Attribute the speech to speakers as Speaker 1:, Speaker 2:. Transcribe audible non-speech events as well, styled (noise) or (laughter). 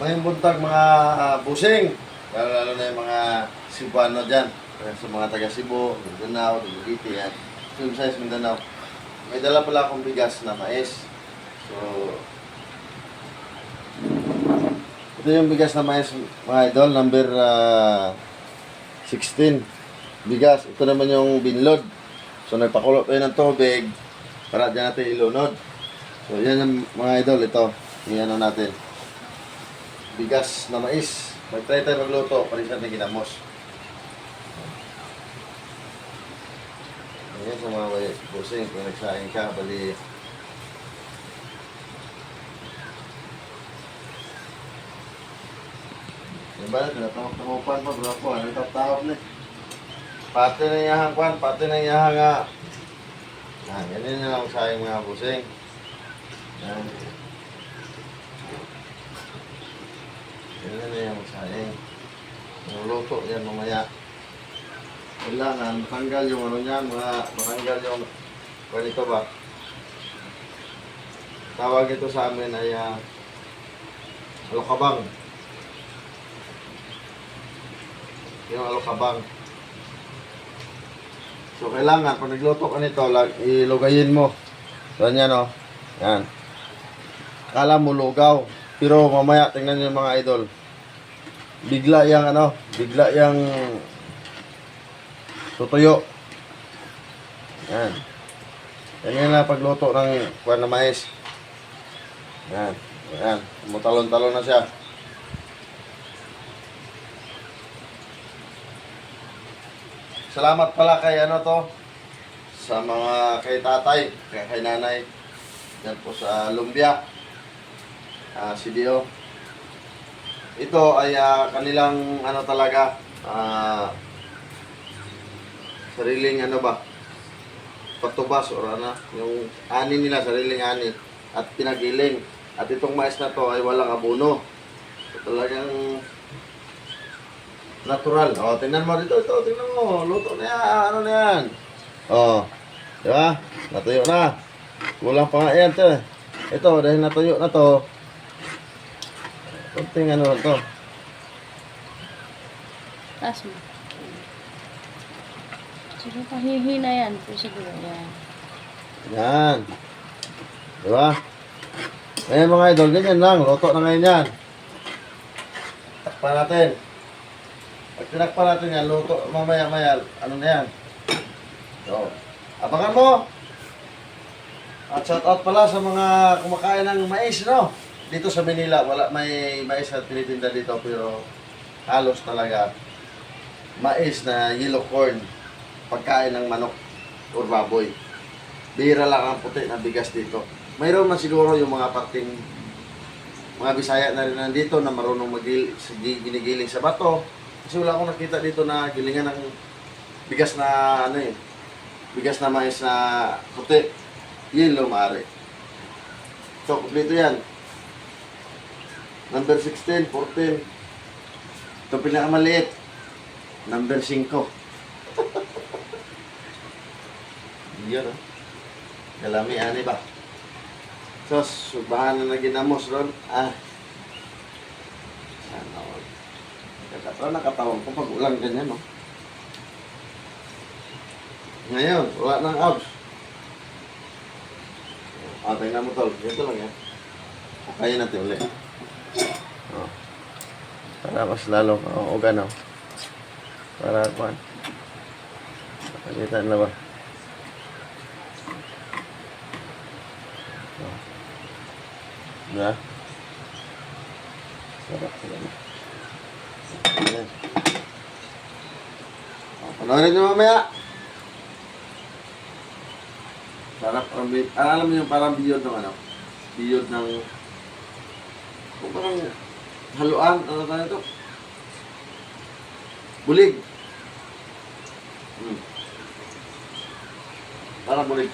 Speaker 1: Ngayong buntag mga uh, busing, lalo, lalo na yung mga Cebuano dyan. Sa mga taga Cebu, Mindanao, Dubuquiti, yan. Same size Mindanao. May dala pala akong bigas na mais. So, ito yung bigas na mais, mga idol, number ah, 16. Bigas. Ito naman yung binlod. So, nagpakulo tayo ng tubig para dyan natin ilunod. So, yan yung mga idol. Ito, yan natin. Bigas na mais. Mag-try tayo magluto. Parisan na ginamos. Ayan sa mga way, busing. Kung nagsaing ka, bali. Yung ba na, tinatawag-tawapan pa, bro po. Ano tawag na eh. Pati na iyahang kwan, pati na iyahang nga. Ah, ganyan na lang sa mga busing. Yan. Na yung sayang. Nuluto yan mamaya. Kailangan matanggal yung ano niyan, mga matanggal yung ganito ba? Tawag ito sa amin ay uh, alokabang. Yung alokabang. So, kailangan, pag nagluto ka nito, ilugayin mo. So, yan o. Yan. Kala mo lugaw. Pero mamaya, tingnan yung mga idol. Bigla yang ano, bigla yang tutuyo. Yan. Yan na pagluto ng kuwan na mais. Yan. Yan. Mutalon-talon na siya. Salamat pala kay ano to sa mga kay tatay, kay, kay nanay. Yan po sa Lumbia. Ah, CDO. Ito ay ah, kanilang ano talaga ah, sariling ano ba? Patubas or ano? Yung ani nila sariling ani at pinagiling. At itong mais na to ay walang abono. So, talagang natural. Oh tingnan mo dito ito tingnan mo. Luto na yan ano na yan? Oh di ba? Natuyo na. Kulang pa nga yan to ito dahil natuyo na to konting ano lang to
Speaker 2: Taas mo. Siguro pahihina yan. Pero siguro yan.
Speaker 1: Yan. Di ba? Ayan mga idol, ganyan lang. Luto na ngayon yan. Takpan natin. Pag tinakpan natin yan, luto mamaya-maya. Ano na yan? So, abangan mo. At shout out pala sa mga kumakain ng mais, no? Dito sa Manila, wala may mais na tinitinda dito, pero halos talaga mais na yellow corn pagkain ng manok or baboy. Bira lang ang puti na bigas dito. Mayroon man siguro yung mga parting mga Bisaya na rin nandito na marunong magil ginigiling sa bato. Kasi wala akong nakita dito na gilingan ng bigas na ano eh. Bigas na mais na puti. Yellow maaari. So, kompleto yan. Number 16, 14. Ito pinakamaliit. Number 5. (laughs) Yun, oh. Galami, ani ba? So, subahan na na ginamos ron. Ah. Sana all. Kakatawa nakatawang ko pag ulang ganyan, no? Ngayon, wala nang abs. Ah, tingnan mo tol. Ito lang yan. Kaya natin ulit. Oh. Para mas lalo, oh, o gano. Para kuan. Nakalitan na ba? Oh. Na? Sarap. Ayan. Oh, panoorin nyo mamaya. Sarap ang. Ah, alam niyo parang biyod ng ano? Biyod ng... Kung parang haluan, ano tayo ito? Bulig. Hmm. Parang bulig.